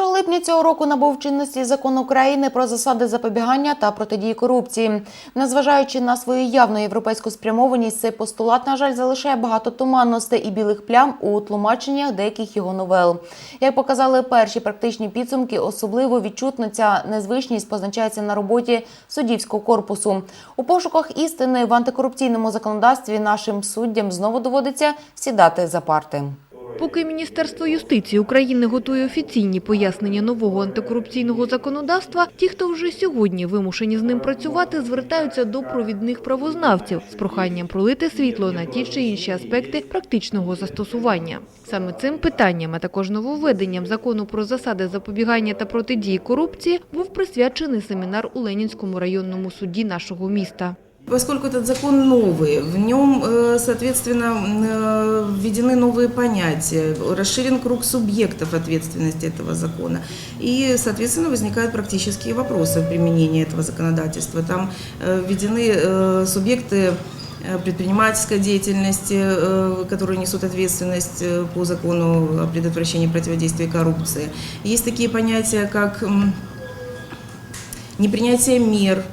1 липня цього року набув чинності закон України про засади запобігання та протидії корупції. Незважаючи на свою явну європейську спрямованість, цей постулат, на жаль, залишає багато туманностей і білих плям у тлумаченнях деяких його новел. Як показали перші практичні підсумки, особливо відчутно ця незвичність позначається на роботі суддівського корпусу. У пошуках істини в антикорупційному законодавстві нашим суддям знову доводиться сідати за парти. Поки Міністерство юстиції України готує офіційні пояснення нового антикорупційного законодавства, ті, хто вже сьогодні вимушені з ним працювати, звертаються до провідних правознавців з проханням пролити світло на ті чи інші аспекти практичного застосування. Саме цим питанням, а також нововведенням закону про засади запобігання та протидії корупції, був присвячений семінар у Ленінському районному суді нашого міста. Поскольку этот закон новый, в нем, э, соответственно, э, введены новые понятия, расширен круг субъектов ответственности этого закона. И, соответственно, возникают практические вопросы применения этого законодательства. Там э, введены э, субъекты э, предпринимательской деятельности, э, которые несут ответственность э, по закону о предотвращении и противодействии коррупции. Есть такие понятия, как м, непринятие мер, э,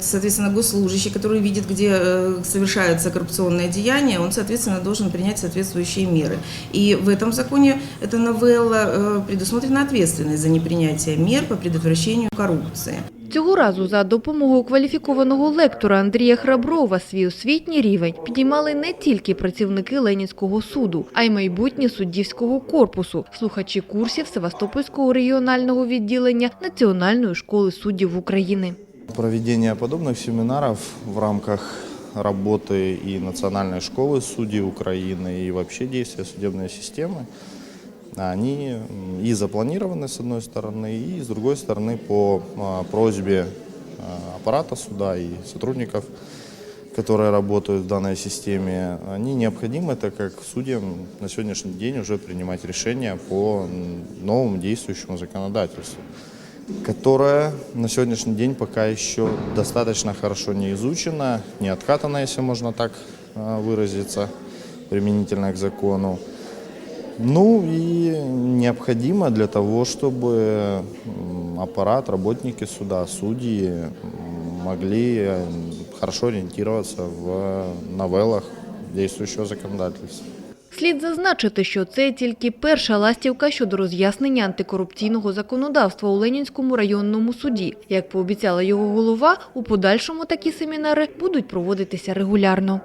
соответственно, госслужащий, который видит, где э, совершаются коррупционные деяния, он, соответственно, должен принять соответствующие меры. И в этом законе эта новелла э, предусмотрена ответственность за непринятие мер по предотвращению коррупции. Цього разу за допомогою кваліфікованого лектора Андрія Храброва свій освітній рівень підіймали не тільки працівники Ленінського суду, а й майбутні суддівського корпусу, слухачі курсів Севастопольського регіонального відділення Національної школи суддів України. Проведение подобных семинаров в рамках работы и Национальной школы судей Украины, и вообще действия судебной системы, они и запланированы с одной стороны, и с другой стороны по а, просьбе а, аппарата суда и сотрудников, которые работают в данной системе, они необходимы, так как судьям на сегодняшний день уже принимать решения по новому действующему законодательству которая на сегодняшний день пока еще достаточно хорошо не изучена, не откатана, если можно так а, выразиться, применительно к закону. Ну и необходимо для того, чтобы м, аппарат, работники суда, судьи м, могли э, хорошо ориентироваться в новеллах действующего законодательства. Слід зазначити, що це тільки перша ластівка щодо роз'яснення антикорупційного законодавства у Ленінському районному суді. Як пообіцяла його голова, у подальшому такі семінари будуть проводитися регулярно.